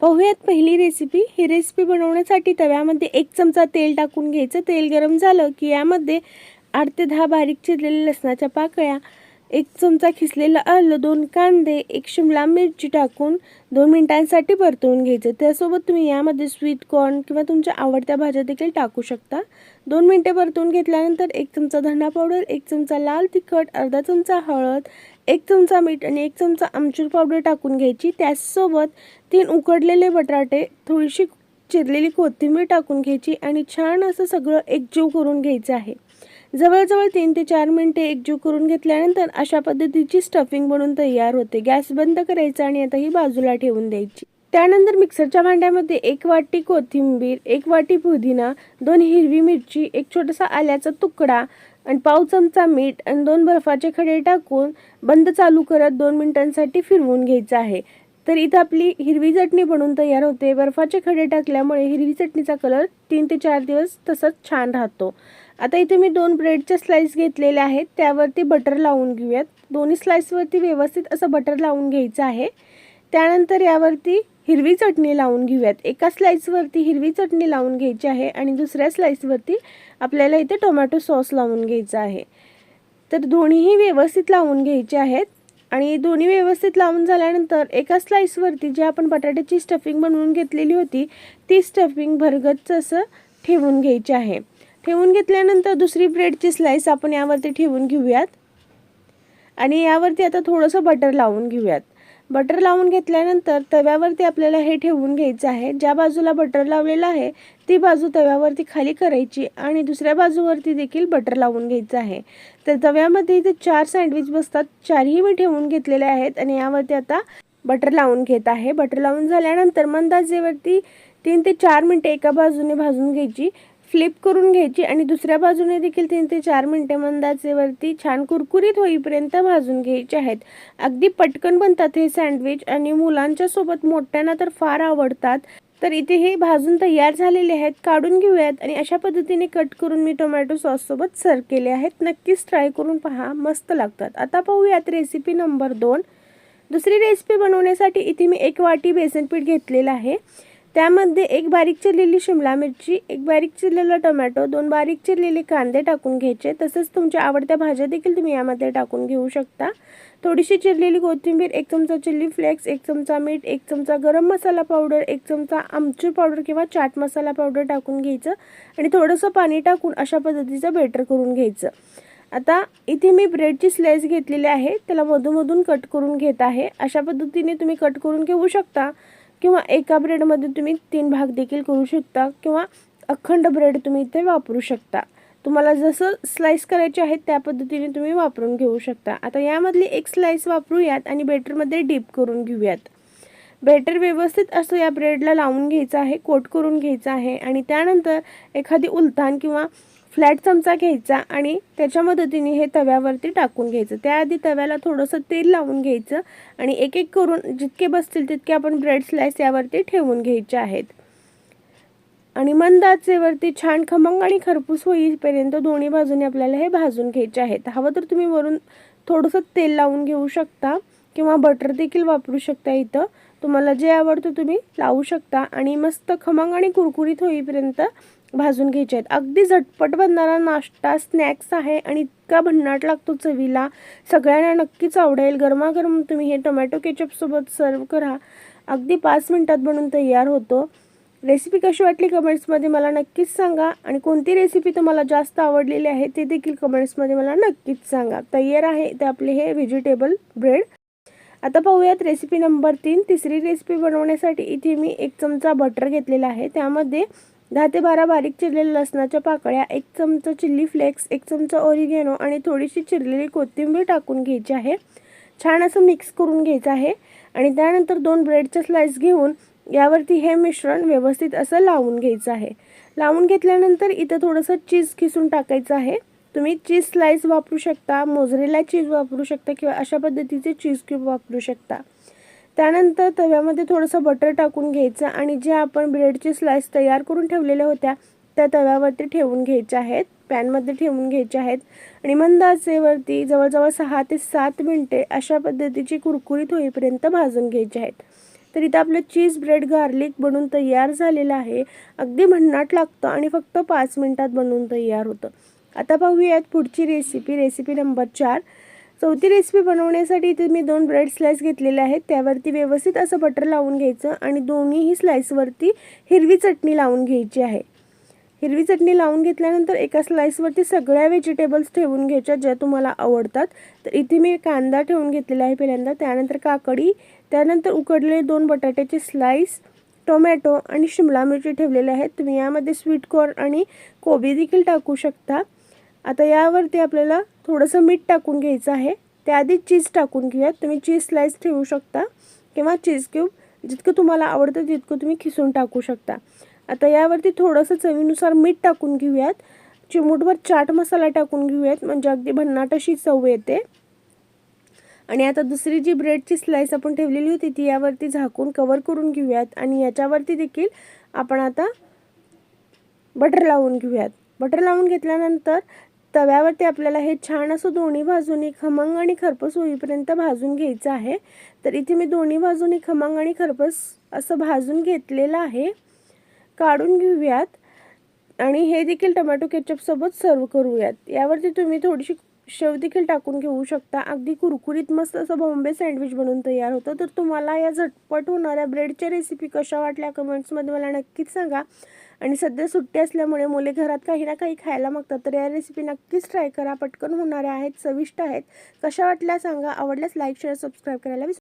पाहूयात पहिली रेसिपी ही रेसिपी बनवण्यासाठी तव्यामध्ये एक चमचा तेल टाकून घ्यायचं. तेल गरम झालं की यामध्ये आठ ते दहा बारीक चिरलेल्या लसणाच्या पाकळ्या एक चमचा खिसलेलं आलं दोन कांदे एक शिमला मिरची टाकून दोन मिनिटांसाठी परतवून घ्यायचं. त्यासोबत तुम्ही यामध्ये स्वीट कॉर्न किंवा तुमच्या आवडत्या भाज्या देखील टाकू शकता. दोन मिनटे परतून घेतल्यानंतर एक चमचा धना पावडर एक चमचा लाल तिखट अर्धा चमचा हळद एक चमचा मीठ आणि एक चमचा आमचूर पावडर टाकून घ्यायची. त्याचसोबत तीन उकडलेले बटाटे थोडीशी चिरलेली कोथिंबीर टाकून घ्यायची आणि छान असं सगळं एकजीव करून घ्यायचं आहे. जवळजवळ तीन ते चार मिनटे एकजीव करून घेतल्यानंतर अशा पद्धतीची स्टफिंग बनून तयार होते. गॅस बंद करायचा आणि आता ही बाजूला ठेवून द्यायची. त्यानंतर मिक्सरच्या भांड्यामध्ये एक वाटी कोथिंबीर एक वाटी पुदिना दोन हिरवी मिरची एक छोटासा आल्याचा तुकडा आणि पाव चमचा मीठ आणि दोन बर्फाचे खडे टाकून बंद चालू करत दोन मिनिटांसाठी फिरवून घ्यायचं आहे. तर इथं आपली हिरवी चटणी बनवून तयार होते. बर्फाचे खडे टाकल्यामुळे हिरवी चटणीचा कलर तीन ते चार दिवस तसंच छान राहतो. आता इथे मी दोन ब्रेडच्या स्लाइस घेतलेल्या आहेत. त्यावरती बटर लावून घेऊयात. दोन्ही स्लाइसवरती व्यवस्थित असं बटर लावून घ्यायचं आहे. त्यानंतर यावरती हिरवी चटणी लावून घेऊयात. एका स्लाईसवरती हिरवी चटणी लावून घ्यायची आहे आणि दुसऱ्या स्लाईसवरती आपल्याला इथे टोमॅटो सॉस लावून घ्यायचा आहे. तर दोन्हीही व्यवस्थित लावून घ्यायचे आहेत आणि दोन्ही व्यवस्थित लावून झाल्यानंतर एका स्लाईसवरती जे आपण बटाट्याची स्टफिंग बनवून घेतलेली होती ती स्टफिंग भरगच्च असं ठेवून घ्यायची आहे. ठेवून घेतल्यानंतर दुसरी ब्रेडची स्लाईस आपण यावरती ठेवून घेऊयात. आणि यावरती आता थोडंसं बटर लावून घेऊयात. बटर लावून घेतल्यानंतर तव्यावरती आपल्याला हे ठेवून घ्यायचं आहे. ज्या बाजूला बटर लावलेलं आहे ती बाजू तव्यावरती खाली करायची आणि दुसऱ्या बाजूवरती देखील बटर लावून घ्यायचं आहे. तर तव्यामध्ये इथे चार सँडविच बसतात. चारही मी ठेवून घेतलेले आहेत आणि यावरती आता बटर लावून घेत आहे. बटर लावून झाल्यानंतर मंदाजेवरती तीन ते चार मिनटे एका बाजूने भाजून घ्यायची. फ्लिप करून घ्यायची आणि दुसऱ्या बाजूने देखील तीन ते चार मिनटे मंदाचेवरती छान कुरकुरीत होईपर्यंत भाजून घ्यायचे आहेत. अगदी पटकन बनतात हे सँडविच आणि मुलांच्या सोबत मोठ्यांना तर फार आवडतात. तर इथे हे भाजून तयार झालेले आहेत. काढून घेऊयात आणि अशा पद्धतीने कट करून मी टोमॅटो सॉससोबत सर्व केले आहेत. नक्कीच ट्राय करून पहा. मस्त लागतात. आता पाहूयात रेसिपी नंबर दोन. दुसरी रेसिपी बनवण्यासाठी इथे मी एक वाटी बेसन पीठ घेतलेलं आहे. त्यामध्ये एक बारीक चिरलेली शिमला मिरची एक बारीक चिरलेला टोमॅटो दोन बारीक चिरलेले कांदे टाकून घ्यायचे. तसंच तुमच्या आवडत्या भाज्या देखील तुम्ही यामध्ये टाकून घेऊ शकता. थोडीशी चिरलेली कोथिंबीर एक चमचा चिल्ली फ्लेक्स एक चमचा मीठ एक चमचा गरम मसाला पावडर एक चमचा आमचूर पावडर किंवा चाट मसाला पावडर टाकून घ्यायचं आणि थोडंसं पाणी टाकून अशा पद्धतीचं बेटर करून घ्यायचं. आता इथे मी ब्रेडची स्लाइस घेतलेली आहे. त्याला मधूनमधून कट करून घेत आहे. अशा पद्धतीने तुम्ही कट करून घेऊ शकता. किंवा एका ब्रेडमध्ये तुम्ही तीन भाग देखील करू शकता किंवा अखंड ब्रेड तुम्ही इथे वापरू शकता. तुम्हाला जसं स्लाईस करायचे आहेत त्या पद्धतीने तुम्ही वापरून घेऊ शकता. आता यामधली एक स्लाईस वापरूयात आणि बेटरमध्ये डीप करून घेऊयात. बेटर व्यवस्थित असं या ब्रेडला लावून घ्यायचं आहे कोट करून घ्यायचं आहे आणि त्यानंतर एखादी उलथान किंवा फ्लॅट चमचा घ्यायचा आणि त्याच्या मदतीने हे तव्यावरती टाकून घ्यायचं. त्याआधी तव्याला थोडंसं तेल लावून घ्यायचं आणि एक एक करून जितके बसतील तितके आपण ब्रेड स्लाइस यावरती ठेवून घ्यायचे आहेत. आणि मंद आचेवरती छान खमंग आणि खरपूस होईपर्यंत दोन्ही बाजूने आपल्याला हे भाजून घ्यायचे आहेत. हवं तर तुम्ही वरून थोडंसं तेल लावून घेऊ शकता किंवा बटर देखील वापरू शकता इथं. तुम्हाला जे आवडतं तुम्ही लावू शकता आणि मस्त खमंग आणि कुरकुरीत होईपर्यंत भाजून घ्यायचे आहेत. अगदी झटपट बनणारा नाश्ता स्नॅक्स आहे आणि इतका भन्नाट लागतो चवीला. सगळ्यांना नक्कीच आवडेल. गरमागरम तुम्ही हे टोमॅटो केचपसोबत सर्व करा. अगदी पाच मिनटात बनवून तयार होतो. रेसिपी कशी वाटली कमेंट्समध्ये मला नक्कीच सांगा आणि कोणती रेसिपी तुम्हाला जास्त आवडलेली आहे ते देखील कमेंट्समध्ये मला नक्कीच सांगा. तयार आहे ते आपले हे व्हेजिटेबल ब्रेड आता पाहूयात रेसिपी नंबर तीन. तिसरी रेसिपी बनवण्यासाठी इथे मी एक चमचा बटर घेतलेला आहे. त्यामध्ये दहा ते बारा बारीक चिरलेल्या लसणाच्या पाकळ्या एक चमचा चिल्ली फ्लेक्स एक चमचा ओरिगेनो आणि थोडीशी चिरलेली कोथिंबीर टाकून घ्यायची आहे. छान असं मिक्स करून घ्यायचं आहे. आणि त्यानंतर दोन ब्रेडच्या स्लाइस घेऊन यावरती हे मिश्रण व्यवस्थित असं लावून घ्यायचं आहे. लावून घेतल्यानंतर इथं थोडंसं चीज खिसून टाकायचं आहे. तुम्ही चीज स्लाइस वापरू शकता मोजरेला चीज वापरू शकता किंवा अशा पद्धतीचे चीज क्यूब वापरू शकता. त्यानंतर तव्यामध्ये थोडंसं बटर टाकून घ्यायचं आणि जे आपण ब्रेडची स्लाइस तयार करून ठेवलेल्या होत्या त्या तव्यावरती ठेवून घ्यायच्या आहेत पॅनमध्ये ठेवून घ्यायच्या आहेत. आणि मंद आचेवरती जवळजवळ सहा ते सात मिनटे अशा पद्धतीची कुरकुरीत होईपर्यंत भाजून घ्यायचे आहेत. तर इथं आपलं चीज ब्रेड गार्लिक बनून तयार झालेलं आहे. अगदी भन्नाट लागतं आणि फक्त पाच मिनिटात बनवून तयार होतं. आता पाहूयात पुढची रेसिपी रेसिपी नंबर चार. चौथी रेसिपी बनवण्यासाठी इथे मी दोन ब्रेड स्लाइस घेतलेले आहेत. त्यावरती व्यवस्थित असं बटर लावून घ्यायचं आणि दोन्हीही स्लाईसवरती हिरवी चटणी लावून घ्यायची आहे. हिरवी चटणी लावून घेतल्यानंतर एका स्लाईसवरती सगळ्या व्हेजिटेबल्स ठेवून घ्यायच्या ज्या तुम्हाला आवडतात. तर इथे मी कांदा ठेवून घेतलेला आहे पहिल्यांदा. त्यानंतर काकडी त्यानंतर उकडलेले दोन बटाट्याचे स्लाईस टोमॅटो आणि शिमला मिरची ठेवलेले आहेत. तुम्ही यामध्ये स्वीट कॉर्न आणि कोबी देखील टाकू शकता. आता यावरती आपल्याला थोडंसं मीठ टाकून घ्यायचं आहे. त्याआधी चीज टाकून घेऊयात. तुम्ही चीज स्लाइस ठेवू शकता किंवा चीज क्यूब जितकं तुम्हाला आवडतं तितकं तुम्ही खिसून टाकू शकता. आता यावरती थोडंसं चवीनुसार मीठ टाकून घेऊयात. चिमूटभर चाट मसाला टाकून घेऊयात. म्हणजे अगदी भन्नाट अशी चव येते. आणि आता दुसरी जी ब्रेडची स्लाइस आपण ठेवलेली होती ती यावरती झाकून कवर करून घेऊयात. आणि याच्यावरती देखील आपण आता बटर लावून घेऊयात. बटर लावून घेतल्यानंतर तव्यावरती आपल्याला हे छान असं दोन्ही बाजूनी खमंग आणि खरपूस होईपर्यंत भाजून घ्यायचं आहे. तर इथे मी दोन्ही बाजूनी खमंग आणि खरपूस असं भाजून घेतलेलं आहे. काढून घेऊयात. आणि हे देखील टमॅटो केचपसोबत सर्व करूयात. यावरती तुम्ही थोडीशी शेव देखील टाकून घेऊ शकता. अगदी कुरकुरीत मस्त असं बॉम्बे सँडविच बनवून तयार होतं. तर तुम्हाला या झटपट होणाऱ्या ब्रेडच्या रेसिपी कशा वाटल्या कमेंट्समध्ये मला नक्कीच सांगा. आणि सध्या सुट्टी असल्यामुळे मुले घरात काही ना काही खायला मागतात. तर या रेसिपी नक्कीच ट्राय करा. पटकन होणाऱ्या आहेत चविष्ट आहेत. कशा वाटल्या सांगा. आवडल्यास लाईक शेअर सबस्क्राईब करायला विसरू